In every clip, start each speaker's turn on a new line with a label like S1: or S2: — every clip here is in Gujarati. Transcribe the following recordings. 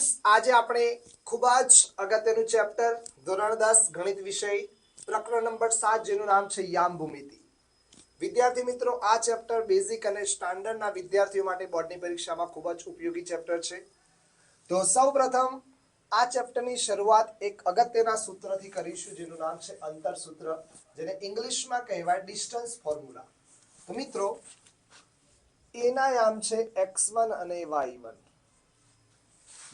S1: ફ્રેન્ડ્સ આજે આપણે ખૂબ જ અગત્યનું ચેપ્ટર ધોરણ દસ, ગણિત વિષય, પ્રકરણ નંબર સાત, જેનું નામ છે યામ ભૂમિતિ વિદ્યાર્થી મિત્રો, આ ચેપ્ટર બેઝિક અને સ્ટાન્ડર્ડના વિદ્યાર્થીઓ માટે બોર્ડની પરીક્ષામાં ખૂબ જ ઉપયોગી ચેપ્ટર છે. તો સૌપ્રથમ, આ ચેપ્ટરની શરૂઆત એક અગત્યના સૂત્રથી કરીશું, જેનું નામ છે અંતર સૂત્ર જેને ઇંગ્લિશમાં કહેવાય ડિસ્ટન્સ ફોર્મ્યુલા તો મિત્રો, એના યામ છે એક્સ વન અને વાય વન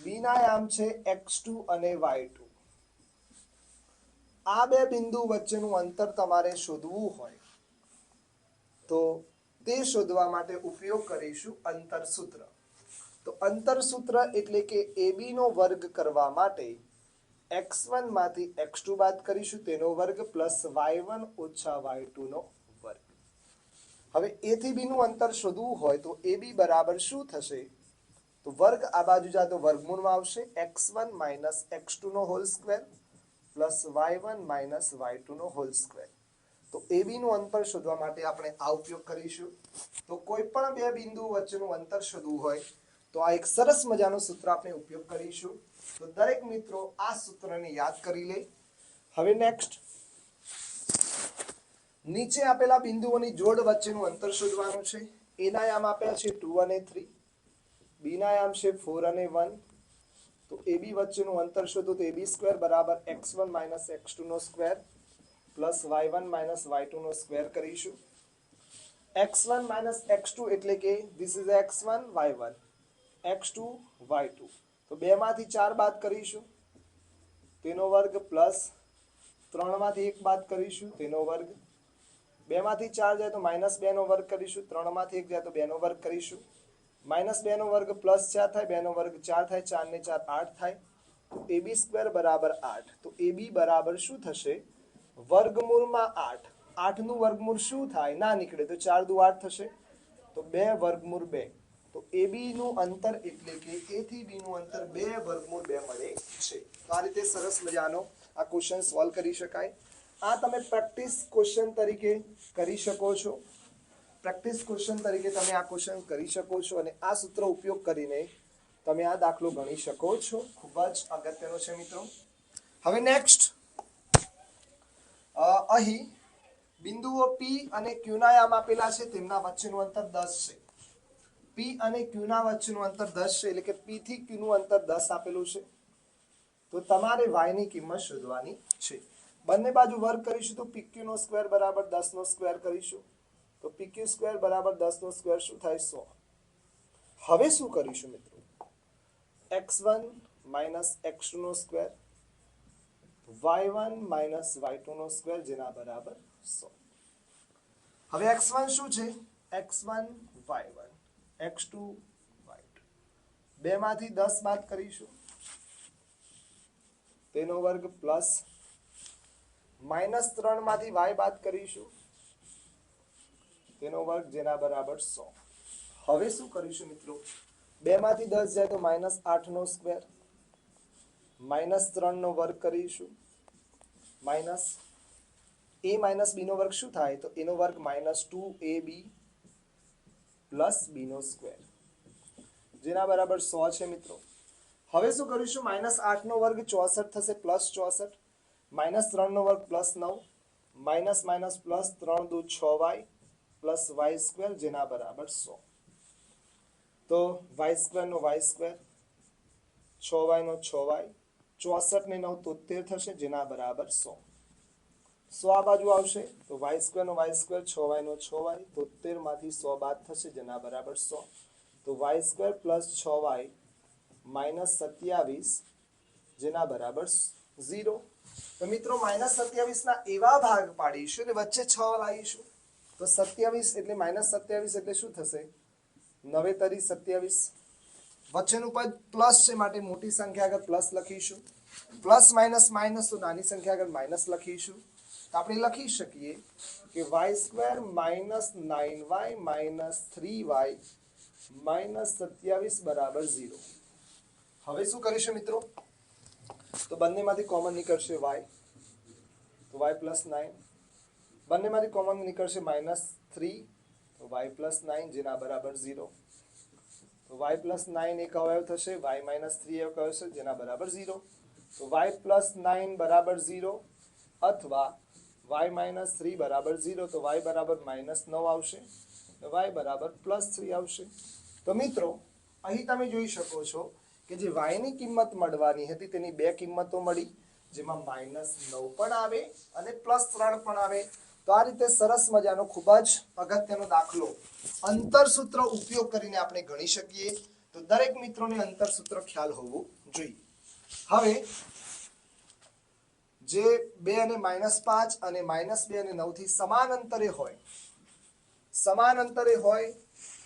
S1: બીના યામ છે એક્સ ટુ અને વાય ટુ. આ બે બિંદુ વચ્ચેનું અંતર તમારે શોધવું હોય તો તે શોધવા માટે ઉપયોગ કરીશું અંતર સૂત્ર. તો અંતર સૂત્ર એટલે કે AB નો વર્ગ કરવા માટે x1 માંથી x2 બાદ કરીશું તેનો વર્ગ પ્લસ y1 ઓછા y2 નો વર્ગ. હવે A થી B નું અંતર શોધવું હોય તો AB બરાબર શું થશે? તો વર્ગ આ બાજુ જાય તો વર્ગમૂળમાં આવશે. x1 માઇનસ x2 નો whole square plus y1 minus y2 નો હોલ સ્ક્વેર. તો AB નું અંતર શોધવા માટે આપણે આ ઉપયોગ કરીશું. તો કોઈ પણ બે બિંદુ વચ્ચેનું અંતર શોધવું હોય તો આ એક સરસ મજાનું સૂત્ર આપણે ઉપયોગ કરીશું. તો દરેક મિત્રો આ સૂત્રને યાદ કરી લે. હવે નેક્સ્ટ નીચે આપેલા બિંદુઓની જોડ વચ્ચેનું અંતર શોધવાનું છે. એના યામ આપ્યા છે ટુ અને થ્રી. બીના છે ફોર અને વન તો એ બી વચ્ચેનું અંતર શોધો તો એ બી સ્ક્વેર બરાબર x one minus x two નો square plus y one minus y two નો સ્ક્વેર કરીશું. X one minus x two એટલે કે this is x one y one x two y two તો બેમાંથી ચાર બાદ કરીશું. તેનો વર્ગ પ્લસ ત્રણમાંથી એક બાદ કરીશું, તેનો વર્ગ. બેમાંથી ચાર જાય તો માઇનસ બેનો વર્ગ કરીશું, ત્રણમાંથી એક જાય તો બેનો વર્ગ કરીશું. માઇનસ બેનો વર્ગ પ્લસ ચાર થાય, બેનો વર્ગ ચાર થાય ચાર ને ચાર આઠ થાય, તો એ બી બરાબર આઠ. તો એ બી બરાબર શું થશે? વર્ગમૂળમાં આઠ. આઠનું વર્ગમૂળ શું થાય? ના નીકળે. તો ચાર દુ આઠ થશે. તો બે વર્ગમૂળ બે. તો એ નું અંતર એટલે કે એ થી બી નું અંતર બે વર્ગમૂળ બે મળે છે. તો આ રીતે સરસ મજાનો આ ક્વેશ્ચન સોલ્વ કરી શકાય. આ તમે પ્રેક્ટિસ ક્વેશ્ચન તરીકે કરી શકો છો. પ્રેક્ટિસ ક્વેશ્ચન તરીકે તમે આ ક્વેશ્ચન કરી શકો છો અને આ સૂત્ર ઉપયોગ કરીને તમે આ દાખલો ગણી શકો છો. ખૂબ જ અગત્યનો છે મિત્રો. હવે નેક્સ્ટ અહીં બિંદુઓ P અને Q ના યામ આપેલા છે, તેમના વચ્ચેનું અંતર 10 છે. P અને Q ના વચ્ચેનું અંતર 10 છે, એટલે કે P થી Q નું અંતર 10 આપેલું છે. તો તમારે y ની કિંમત શોધવાની છે. બંને બાજુ વર્ગ કરીશું તો PQ નો સ્ક્વેર બરાબર 10 નો સ્ક્વેર કરીશું. તો પીક્યુ સ્ક્વેર બરાબર 10 નો સ્ક્વેર શું થાય સો. હવે શું કરીશું મિત્રો? એક્સ વન માઇનસ x2 નો સ્ક્વેર y1 માઇનસ y2 નો સ્ક્વેર જેના બરાબર સો. હવે એક્સ વન શું છે? X1 y1 x2 y2 બે માંથી દસ બાદ કરીશું. તેનો વર્ગ પ્લસ માઇનસ ત્રણમાંથી y બાદ કરીશું. તેનો વર્ગ જેના બરાબર 100 હવે શું કરીશું મિત્રો? બે માંથી દસ જાય તો માઇનસ આઠનો સ્ક્વેર માઇનસ ત્રણનો વર્ગ કરીશું. માઇનસ એ માઇનસ બીનો વર્ગ શું થાય? તો એનો વર્ગ minus two A B plus Bino square જેના બરાબર સો છે મિત્રો. હવે શું કરીશું? માઇનસ આઠનો વર્ગ ચોસઠ થશે પ્લસ ચોસઠ. માઇનસ ત્રણનો વર્ગ પ્લસ નવ. માઇનસ માઇનસ પ્લસ ત્રણ દુ છ વાય. પ્લસ વાય સ્ક્વેર જેના બરાબર સો. તો વાય સ્ક્વેર નો વાય સ્ક્વેર, છ વાય નો છ વાય, ચોસઠ ને નવ તોતેર થશે જેના બરાબર સો. સો આ બાજુ આવશે, તો વાય સ્ક્વેર નો વાય સ્ક્વેર, છ વાય નો છ વાય, તોતેરમાંથી સો બાદ થશે જેના બરાબર સો. તો વાય સ્ક્વેર પ્લસ છ વાય માઇનસ સત્યાવીસ જેના બરાબર ઝીરો. તો મિત્રો, માઇનસ સત્યાવીસ ના એવા ભાગ પાડીશું ને વચ્ચે છ લાવીશું તો સત્યાવીસ એટલે માઇનસ સત્યાવીસ એટલે શું થશે? નવે તરી સત્યાવીસ. વચ્ચેનું પદ પ્લસ છે માટે મોટી સંખ્યા આગળ પ્લસ લખીશું. પ્લસ માઇનસ માઇનસ તો નાની સંખ્યા આગળ માઇનસ લખીશું. તો આપણે લખી શકીએ કે y square minus nine y minus three y minus સત્યાવીસ બરાબર ઝીરો હવે શું કરીશું મિત્રો? તો બંનેમાંથી કોમન નીકળશે વાય તો વાય પ્લસ નાઇન બંનેમાંથી કોમન નીકળશે minus three y plus nine જેના બરાબર ઝીરો તો વાય પ્લસ નાઇન એક અવયવ થશે વાય માઇનસ થ્રી એક અવયવ છે જેના બરાબર ઝીરો તો વાય પ્લસ નાઇન બરાબર ઝીરો અથવા વાય માઇનસ થ્રી બરાબર ઝીરો તો વાય બરાબર માઇનસ નવ આવશે વાય બરાબર પ્લસ થ્રી આવશે. તો મિત્રો, અહીં તમે જોઈ શકો છો કે જે વાયની કિંમત મળવાની હતી, તેની બે કિંમતો મળી, જેમાં માઇનસ નવ પણ આવે અને પ્લસ ત્રણ પણ આવે. તો આ રીતે સરસ મજાનો ખૂબ જ અગત્યનો દાખલો અંતરસૂત્ર ઉપયોગ કરીને આપણે ગણી શકીએ. તો દરેક મિત્રોને અંતરસૂત્ર ખ્યાલ હોવું જોઈએ. હવે જે બે અને માઇનસ પાંચ અને માઇનસ બે અને નવથી સમાન અંતરે હોય સમાન અંતરે હોય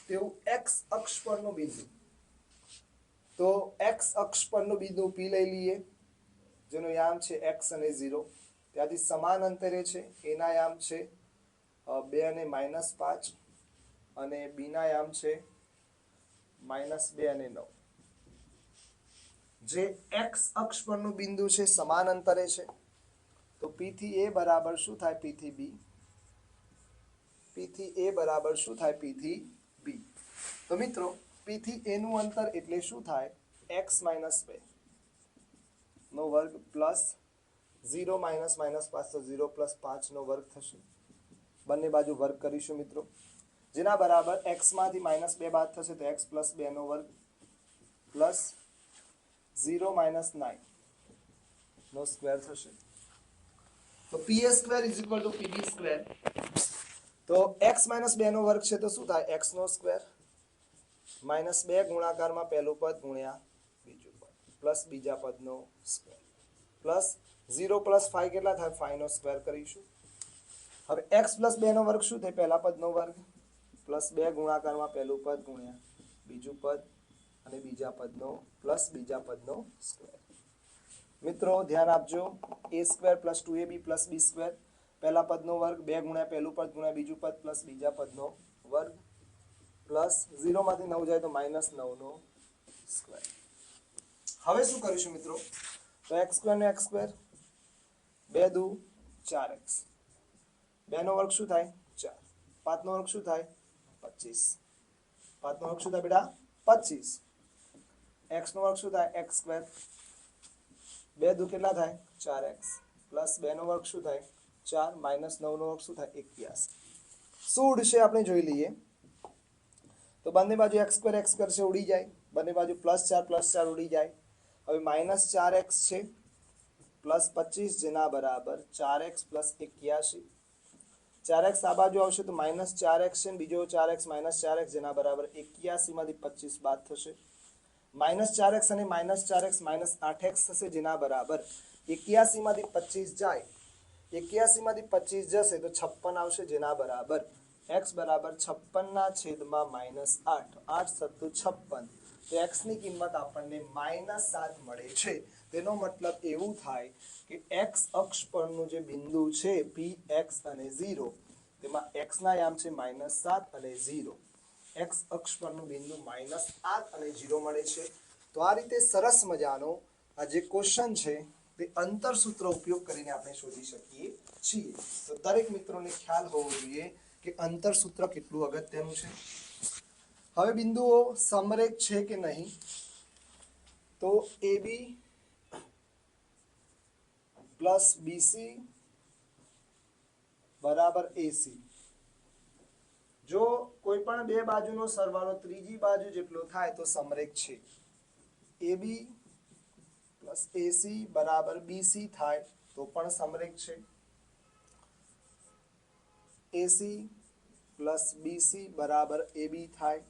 S1: તેવું એક્સ અક્ષ પરનું બિંદુ. તો એક્સ અક્ષ પરનું બિંદુ પી લઈ લઈએ, જેનું યામ છે એક્સ અને ઝીરો ત્યાંથી સમાન અંતરે છે એના યામ છે બે અને માઇનસ પાંચ અને બીના યામ છે માઇનસ બે અને નવ. જે એક્સ અક્ષ પરનું બિંદુ છે, સમાન અંતરે છે, તો પી થી એ બરાબર શું થાય પી થી બી પી થી એ બરાબર શું થાય પી થી બી તો મિત્રો પી થી એનું અંતર એટલે શું થાય? એક્સ માઇનસ બે. નો વર્ગ પ્લસ ઝીરો માઇનસ માઇનસ પાંચ, તો ઝીરો પ્લસ પાંચનો વર્ગ થશે. બંને બાજુ વર્ગ કરીશું મિત્રો. જેના બરાબર એક્સમાંથી માઇનસ બે બાદ થશે, તો એક્સ પ્લસ બેનો વર્ગ પ્લસ ઝીરો માઇનસ નાઇન નો સ્ક્વેર થશે. તો P A square is equal to PB square. તો એક્સ માઇનસ બેનો વર્ગ છે, તો શું થાય? એક્સનો સ્ક્વેર માઇનસ બે ગુણાકારમાં પહેલું પદ ગુણ્યા બીજું પદ, પ્લસ બીજા પદનો square. Plus zero plus five કેટલા થાય? ફાઈવ નો સ્ક્વેર કરીશું. હવે એક્સ પ્લસ બે નો વર્ગ શું થાય? પહેલા પદનો વર્ગ. પ્લસ બે ગુણાકારમાં પહેલું પદ ગુણ્યા બીજું પદ અને બીજા પદનો પ્લસ બીજા પદનો સ્ક્વેર. મિત્રો, ધ્યાન આપજો. A square plus two A B plus B square. પહેલા પદનો વર્ગ, બે ગુણ્યા પહેલું પદ ગુણ્યા બીજું પદ પ્લસ બીજા પદનો વર્ગ. પ્લસ ઝીરોમાંથી નવ જાય તો માઇનસ નવનો સ્ક્વેર. હવે શું કરીશું મિત્રો? તો એક્સ સ્ક્વેર ને એક્સ સ્ક્વેર બે દુ ચાર એક્સ. બેનો વર્ગ શું થાય? ચાર. પાંચનો વર્ગ શું થાય? પચીસ. પાંચનો વર્ગ શું થાય બેટા? પચીસ. એક્સ નો વર્ગ શું થાય? X square. બે દુ કેટલા થાય? ચાર એક્સ. પ્લસ બે નો વર્ગ શું થાય? ચાર. માઇનસ નવ નો વર્ગ શું થાય? એકયાસી. શું ઉડશે આપણે જોઈ લઈએ. તો બંને બાજુ એક્સ સ્ક્વેર એક્સ સ્ક્વેર છે ઉડી જાય. બંને બાજુ પ્લસ ચાર પ્લસ ચાર ઉડી જાય. હવે માઇનસ ચાર એક્સ છે. પ્લસ પચીસ જેના બરાબર ચાર એક્સ પ્લસ એક્યાસી ચાર એક્સ આ બાજુ આવશે તો માઇનસ ચાર એક્સ છે બીજો ચાર એક્સ માઇનસ ચાર એક્સ જેના બરાબર એક્યાસી માંથી પચીસ બાદ થશે. માઇનસ ચાર એક્સ અને માઇનસ ચાર એક્સ માઇનસ આઠ એક્સ થશે જેના બરાબર એક્યાસી માંથી પચીસ જાય. એક્યાસી માંથી પચીસ જશે તો છપ્પન આવશે જેના બરાબર એક્સ બરાબર છપ્પનના છેદમાં માઇનસ આઠ. આઠ સત્તુ છપ્પન. તો એક્સની કિંમત આપણને માઇનસ સાત મળે છે. તેનો મતલબ એવું થાય કે એક્સ અક્ષ પરનું જે બિંદુ છે પી એક્સ અને ઝીરો તેમાં એક્સના યામ છે માઇનસ સાત અને ઝીરો એક્સ અક્ષ પરનું બિંદુ માઇનસ આઠ અને ઝીરો મળે છે. તો આ રીતે સરસ મજાનો આ જે ક્વેશ્ચન છે, તે અંતર સૂત્ર ઉપયોગ કરીને આપણે શોધી શકીએ છીએ. તો દરેક મિત્રોને ખ્યાલ હોવો જોઈએ કે અંતર સૂત્ર કેટલું અગત્યનું છે. હવે બિંદુઓ સમરેખ છે કે નહીં તો એ બી પ્લસ બીસી બરાબર એસી જો કોઈ પણ બે બાજુનો સરવાળો ત્રીજી બાજુ જેટલો થાય તો સમરેખ છે. એ બી પ્લસ એસી બરાબર બીસી થાય તો પણ સમરેખ છે. એસી પ્લસ બીસી બરાબર એબી થાય.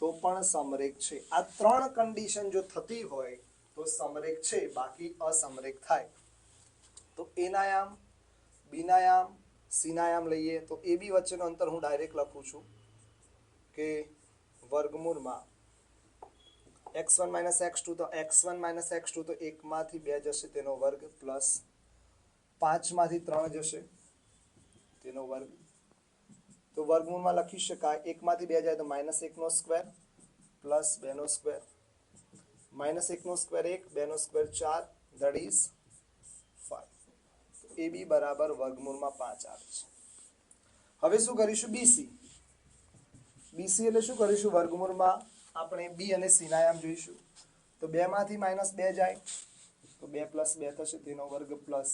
S1: તો પણ સમરેખ છે. આ ત્રણ કન્ડિશન જો થતી હોય તો સમરેખ છે, બાકી અસમરેખ થાય. તો એનાયામ, બિનાયામ બીના યામ સીના યામ લઈએ. તો એ બી વચ્ચેનો અંતર હું ડાયરેક્ટ લખું છું કે વર્ગમૂળમાં x one minus x two તો x one minus x two તો એકમાંથી બે જશે, તેનો વર્ગ પ્લસ પાંચમાંથી ત્રણ જશે, તેનો વર્ગ તો વર્ગમૂળમાં લખી શકાય. એકમાંથી બે જાય તો માઇનસ એકનો સ્ક્વેર પ્લસ બેનો સ્ક્વેર. માઇનસ એકનો સ્ક્વેર એક, બેનો સ્ક્વેર ચાર, that is five. A B બરાબર વર્ગમૂળમાં પાંચ આવે છે. હવે શું કરીશું? બીસી બીસી એટલે શું કરીશું? વર્ગમૂળમાં આપણે બી અને સી ના જોઈશું. તો બેમાંથી માઇનસ બે જાય. તો બે પ્લસ બે થશે, તેનો વર્ગ પ્લસ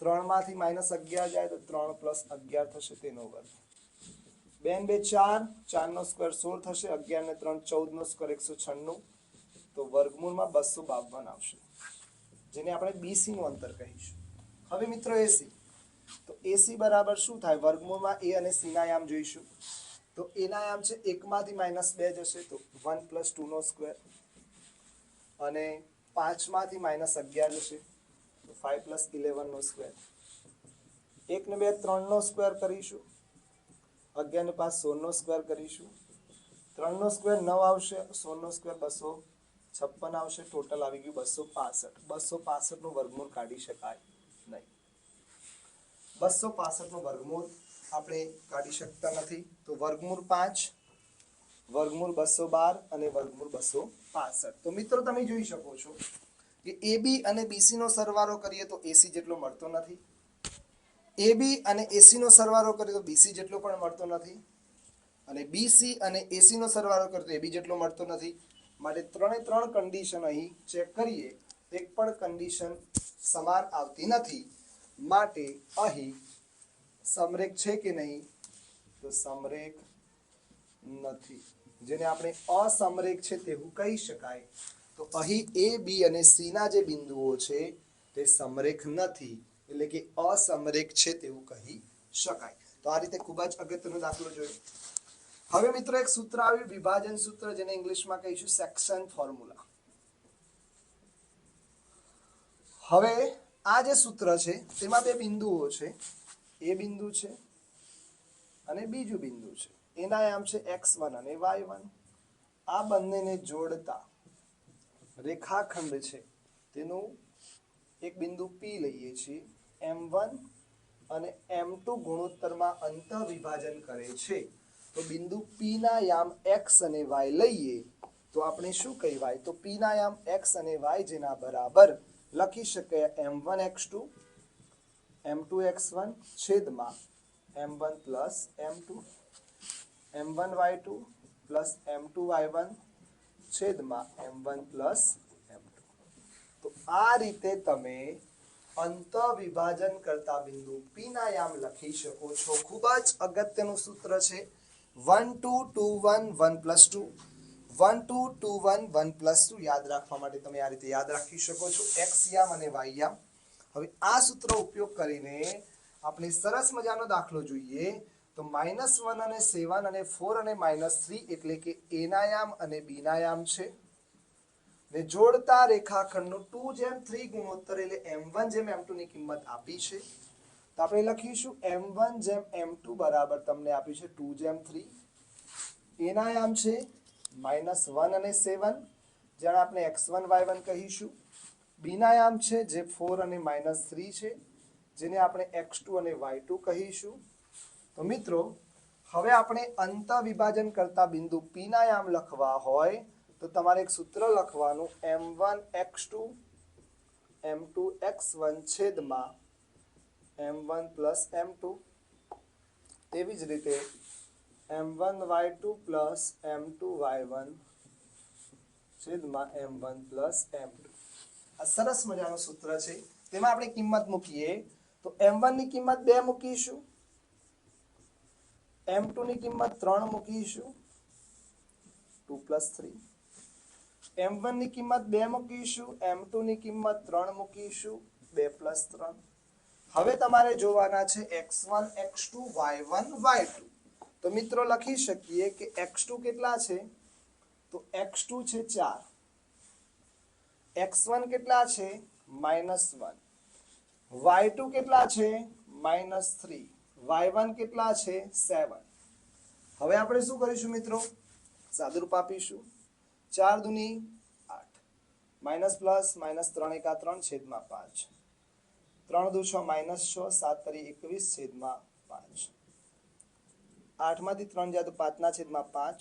S1: ત્રણમાંથી માઇનસ અગિયાર જાય તો ત્રણ પ્લસ અગિયાર થશે તેનો વર્ગ. બે બે ચાર ચાર નો સ્ક્વેર સોળ થશે, અગિયાર ને ત્રણ ચૌદ નો સ્ક્વેર એકસો છન્નું. તો વર્ગમૂળમાં બસો બાવન આવશે. જેને આપણે બીસી નું અંતર કહીશું. હવે મિત્રો એસી તો એસી બરાબર શું થાય? વર્ગમૂળમાં એ અને સી ના યામ જોઈશું. તો એના યામ છે એકમાંથી માઇનસ બે જશે, તો વન પ્લસ ટુ નો સ્ક્વેર. અને પાંચમાંથી માઇનસ અગિયાર જશે. ફાઈવ પ્લસ ઇલેવન નો સ્ક્વેર એક ને બે ત્રણ નો સ્ક્વેર કરીશું. અગિયાર ને પાંચ સોળ નો સ્ક્વેર કરીશું. ત્રણ નો સ્ક્વેર નવ આવશે સોળ નો સ્ક્વેર બસો છપ્પન આવશે ટોટલ આવી ગયું બસો પાસઠ. બસો પાસઠનું વર્ગમૂળ કાઢી શકાય નહીં. બસો પાસઠનું વર્ગમૂળ આપણે કાઢી શકતા નથી. તો વર્ગમૂળ પાંચ, વર્ગમૂળ બસો બાર અને વર્ગમૂળ બસો પાસઠ. તો મિત્રો તમે જોઈ શકો છો કે એબી અને બીસી નો સરવાળો કરીએ તો એસી જેટલો મળતો નથી. એબી અને એસી નો સરવાળો કરીએ તો બીસી જેટલો પણ મળતો નથી. અને બીસી અને એસી નો સરવાળો કરીએ તો એબી જેટલો મળતો નથી. માટે ત્રણે ત્રણ કન્ડિશન અહીં ચેક કરીએ. એક પણ કન્ડિશન સમાન આવતી નથી. માટે અહીં સમરેખ છે કે નહીં? તો સમરેખ નથી. જેને આપણે અસમરેખ છે તેવું કહી શકાય. તો અહીં એ બી અને સી ના જે બિંદુઓ છે, તે સમરેખ નથી. એટલે કે અસમરેખ છે તેવું કહી શકાય. તો આ રીતે ખૂબ જ અગત્યનો દાખલો જોયો. હવે મિત્રો એક સૂત્ર આવ્યું, વિભાજન સૂત્ર, જેને ઇંગ્લિશમાં કહીશું સેક્શન ફોર્મ્યુલા. હવે આ જે સૂત્ર છે, તેમાં બે બિંદુઓ છે. એ બિંદુ છે અને બીજું બિંદુ છે. એના આમ છે એક્સ વન અને વાય વન આ બંનેને જોડતા રેખાખંડ છે. તેનું એક બિંદુ પી લઈએ છીએ. એમ વન અને એમ ટુ ગુણોત્તરમાં અંતઃ વિભાજન કરે છે. તો બિંદુ પી ના યામ એક્સ અને વાય લઈએ, તો આપણે શું કહેવાય? તો પી ના યામ એક્સ અને વાય જેના બરાબર લખી શકાય m one x two m two x one છેદમાં m one plus m two m one y two plus m two y one છેદમાં m one plus m two. તો આ રીતે તમે અંત વિભાજન કરતા બિંદુ પી ના યામ લખી શકો છો. ખૂબ જ અગત્યનું સૂત્ર છે. One two two one one plus two. One two two one one plus two યાદ રાખવા માટે તમે આ રીતે યાદ રાખી શકો છો. એક્સ યામ અને વાય યામ. હવે આ સૂત્ર ઉપયોગ કરીને આપણે સરસ મજાનો દાખલો જોઈએ. તો માઇનસ વન અને સેવન અને ફોર અને માઇનસ થ્રી એટલે કે એનાયામ અને બીનાયામ છે. ને જોડતા રેખાખંડનું ટુ જેમ થ્રી ગુણોત્તર એટલે એમ વન જેમ એમ ની કિંમત આપી છે. તો આપણે લખીશું એમ વન જેમ એમ ટુ બરાબર તમને આપ્યું છે ટુ જેમ થ્રી એનાયામ છે માઇનસ વન અને સેવન જેને આપણે એક્સ વન વાય વન કહીશું. બીનાયામ છે, જે ફોર અને માઇનસ થ્રી છે. જેને આપણે એક્સ ટુ અને વાય ટુ કહીશું. તો મિત્રો, હવે આપણે અંત વિભાજન કરતા બિંદુ પી ના યામ લખવા હોય, તો તમારે એક સૂત્ર લખવાનું m one x two m two x one છેદમાં m one plus m two તેવી જ રીતે m one y two plus m two y one છેદમાં m one plus m two આ સરસ મજાનું સૂત્ર છે. તેમાં આપણે કિંમત મૂકીએ. તો એમ ની કિંમત બે મૂકીશું. એમ ની કિંમત ત્રણ મૂકીશું. ટુ પ્લસ થ્રી એમ ની કિંમત બે મૂકીશું. એમ ની કિંમત ત્રણ મૂકીશું. બે પ્લસ ત્રણ. હવે તમારે જોવાના છે x one x two y one y two તો મિત્રો લખી શકીએ કે એક્સ ટુ કેટલા છે? તો એક્સ ટુ છે ચાર. એક્સ વન કેટલા છે? માઇનસ વન વાય ટુ કેટલા છે? માઇનસ થ્રી વાય વન કેટલા છે? સેવન હવે આપણે શું કરીશું મિત્રો? સાદુરૂપ આપીશું. ચાર દુની આઠ. માઇનસ પ્લસ, માઇનસ ત્રણ એકા ત્રણ છેદમાં પાંચ. ત્રણ દુ છ માઇનસ છ, સાત તરી એકવીસ છેદમાં પાંચ. આઠમાંથી ત્રણ જાય તો પાંચના છેદમાં પાંચ.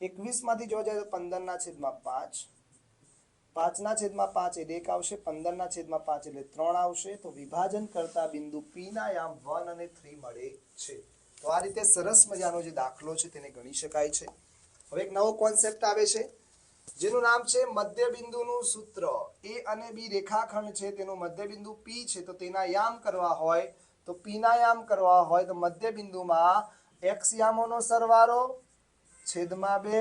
S1: એકવીસમાંથી જોવા જાય તો પંદરના છેદમાં પાંચ. પાંચના છેદમાં પાંચ એટલે એક આવશે, પંદરના છેદમાં પાંચ એટલે ત્રણ આવશે. તો વિભાજન કરતા બિંદુ પી ના યામ વન અને થ્રી મળે છે. તો આ રીતે સરસ મજાનો જે દાખલો છે તેને ગણી શકાય છે. હવે એક નવો કોન્સેપ્ટ આવે છે, જેનું નામ છે મધ્યબિંદુનું સૂત્ર. એ અને બી રેખાખંડ છે, તેનું મધ્યબિંદુ પી છે, તો તેના યામ કરવા હોય, તો પી ના યામ કરવા હોય, તો મધ્યબિંદુમાં એક્સ યામોનો સરવાળો છેદમાં બે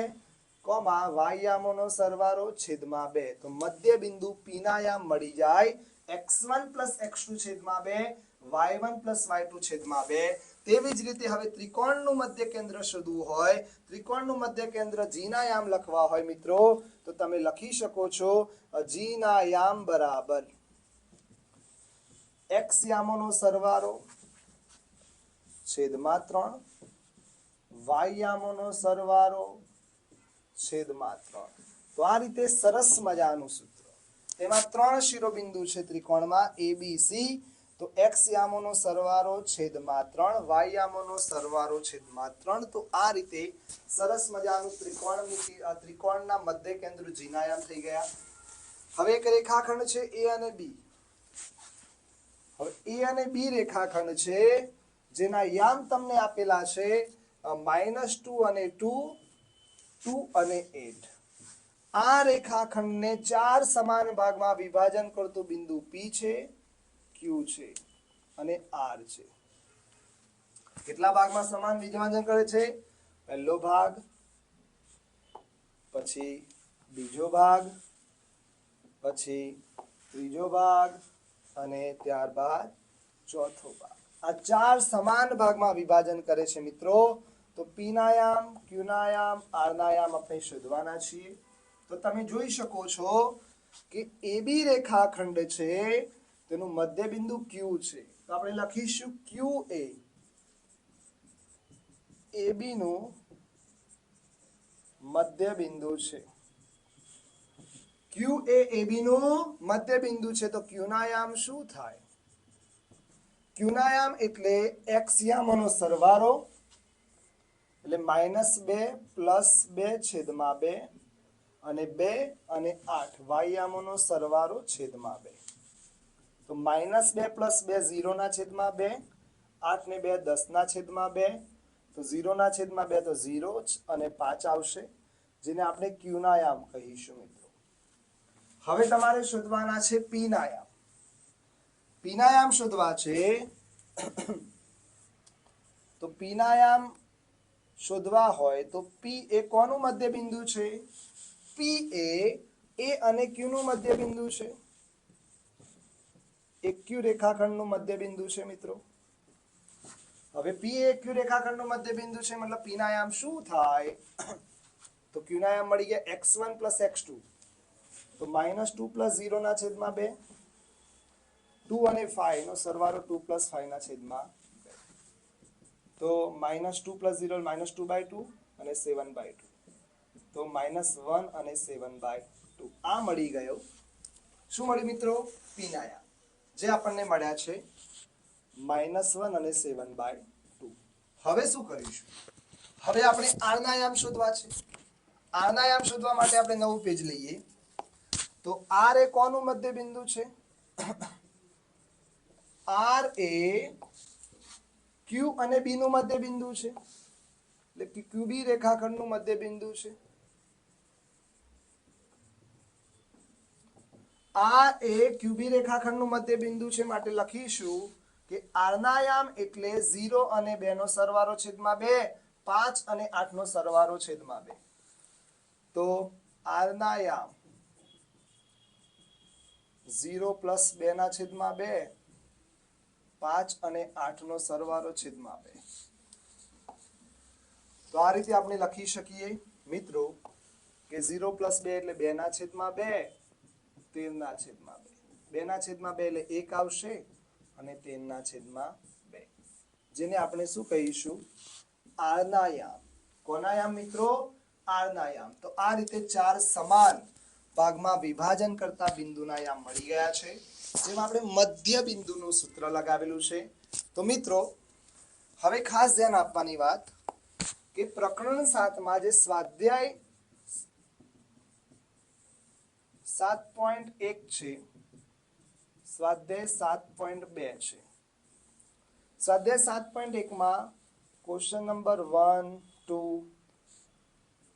S1: કોમા વાયામોનો સરવારો છેદમાં બે. તો મધ્ય બિંદુ પીનાયામ મળી જાય. X one plus x two છેદમાં બે. Y one plus y two છેદમાં બે. તેવી જ રીતે હવે ત્રિકોણનું મધ્ય કેન્દ્ર શોધવું હોય, ત્રિકોણનું મધ્ય કેન્દ્ર જીનાયામ લખવા હોય મિત્રો, તો તમે લખી શકો છો જીનાયામ યામ બરાબર. એક્સ યામોનો સરવારો છેદમાં ત્રણ. વાય યામોનો સરવાળો છેદમાં ત્રણ તો આ રીતે સરસ મજાનું સૂત્ર. તેમાં ત્રણ શિરોબિંદુ છે ત્રિકોણમાં એ બી સી તો એક્સ યામોનો સરવારો છેદમાં ત્રણ વાય યામોનો સરવારો છેદમાં ત્રણ તો આ રીતે સરસ મજાનું ત્રિકોણ ત્રિકોણના મધ્ય કેન્દ્ર જીનાયામ થઈ ગયા. હવે એક રેખાખંડ છે એ અને બી હવે એ અને બી રેખાખંડ છે, જેના યામ તમને આપેલા છે માઇનસ ટુ અને ટુ રેખાખંડને ચાર સમાન ભાગમાં વિભાજન કરતું બિંદુ પી છે ક્યુ છે અને આર છે. કેટલા ભાગમાં સમાન વિભાજન કરે છે? પહેલો ભાગ, પછી બીજો ભાગ, પછી ત્રીજો ભાગ અને ત્યારબાદ ચોથો ભાગ. આ ચાર સમાન ભાગમાં વિભાજન કરે છે મિત્રો. તો પીનાયામ, ક્યુનાયામ યામ ક્યુ ના યામ આર ના યામ આપણે શોધવાના છીએ. તો તમે જોઈ શકો છો કે એ બી રેખાખંડ છે, તેનું મધ્યબિંદુ ક્યુ છે. તો આપણે લખીશું ક્યુ એ એ બી નું મધ્યબિંદુ છે. ક્યુ એ એ બી નું મધ્યબિંદુ છે, તો ક્યુનાયામ શું થાય? ક્યુનાયામ એટલે એક્સ યામનો સરવાળો. એટલે માઇનસ બે પ્લસ બે છેદમાં બે અને બે અને આઠ. વાયામોનો સરવારો છેદમાં બે. તો માઇનસ બે પ્લસ બે ઝીરોના છેદમાં બે, આઠ ને બે દસના છેદમાં બે. તો ઝીરોના છેદમાં બે તો ઝીરો અને પાંચ આવશે, જેને આપણે ક્યુનાયામ કહીશું મિત્રો. હવે તમારે શોધવાના છે પીનાયામ પીનાયામ શોધવા છે, તો પીના યામ શોધવા હોય તો પી એ કોનું મધ્ય બિંદુ છે? પી એ એ અને ક્યુ નું મધ્ય બિંદુ છે. એક ક્યુ રેખાખંડનું મધ્ય બિંદુ છે મિત્રો. હવે પી એ ક્યુ રેખાખંડનું મધ્ય બિંદુ છે, મતલબ પી ના યામ શું થાય? તો ક્યુ ના યામ મળી ગયા x one plus x two તો માઇનસ ટુ પ્લસ ઝીરો ના છેદમાં બે. ટુ અને ફાઈવ નો સરવાળો ટુ પ્લસ ફાઈવ ના છેદમાં. તો minus two plus zero minus two by two અને સેવન બાય ટુ તો માઇનસ વન અને સેવન બાય ટુ આ મળી ગયો. શું મળ્યું મિત્રો? પીનાયા. જે આપણને મળ્યા છે માઇનસ વન અને સેવન બાય ટુ હવે શું કરીશું? હવે આપણે આરનાયામ શોધવા છે. આરનાયામ શોધવા માટે આપણે નવું પેજ લઈએ. તો આર એ કોનું મધ્ય બિંદુ છે? આર એ ક્યુ અને બી નું મધ્ય બિંદુ છે. એટલે કે ક્યુ બી રેખાખંડનું મધ્ય બિંદુ છે. આ એ ક્યુબી રેખાખંડનું મધ્ય બિંદુ છે માટે લખીશું કે આર્નાયામ એટલે ઝીરો અને બે નો સરવારો છેદમાં 2 5 અને આઠ નો સરવારો છેદમાં બે. તો આર્નાયામ ઝીરો પ્લસ બે ના છેદમાં 2 5 અને 8 નો સરવાળો છેદમાં આપે તો આ રીતે આપણે લખી શકીએ, મિત્રો, કે 0 2 એટલે 2 ના છેદમાં બે, તેરના છેદમાં બે. બેના છેદમાં બે એટલે એક આવશે અને તેરના છેદમાં બે. જેને આપણે શું કહીશું? આર્નાયામ. કોનાયામ, મિત્રો? આર્નાયામ. તો આ રીતે ચાર સમાન ભાગમાં વિભાજન કરતા બિંદુના યામ મળી ગયા છે. જેમાં આપણે મધ્ય બિંદુનું સૂત્ર લગાવેલું છે. તો મિત્રો, હવે ખાસ ધ્યાન આપવાની વાત કે પ્રકરણ સાતમાં જે સ્વાધ્યાય સાત પોઈન્ટ એક છે, સ્વાધ્યાય સાત પોઈન્ટ બે છે. સ્વાધ્યાય સાત પોઈન્ટ એકમાં question number one two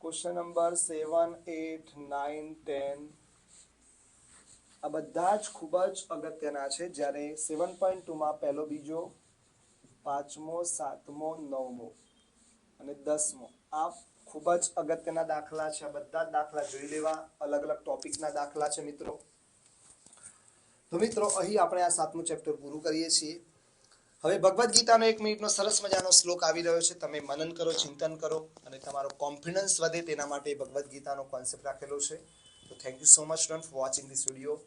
S1: question number seven eight nine ten આ બધા જ ખૂબ જ અગત્યના છે. જ્યારે સેવન પોઈન્ટ ટુમાં પહેલો, બીજો, પાંચમો, સાતમો, નવમો અને દસમો આ ખૂબ જ અગત્યના દાખલા છે. આ બધા જ દાખલા જોઈ લેવા. અલગ અલગ ટોપિકના દાખલા છે મિત્રો. તો મિત્રો, અહીં આપણે આ સાતમું ચેપ્ટર પૂરું કરીએ છીએ. હવે ભગવદ્ ગીતાનો એક મિનિટનો સરસ મજાનો શ્લોક આવી રહ્યો છે. તમે મનન કરો, ચિંતન કરો અને તમારો કોન્ફિડન્સ વધે તેના માટે ભગવદ્ ગીતાનો કોન્સેપ્ટ રાખેલો છે. So thank you so much, Ron, for watching this video.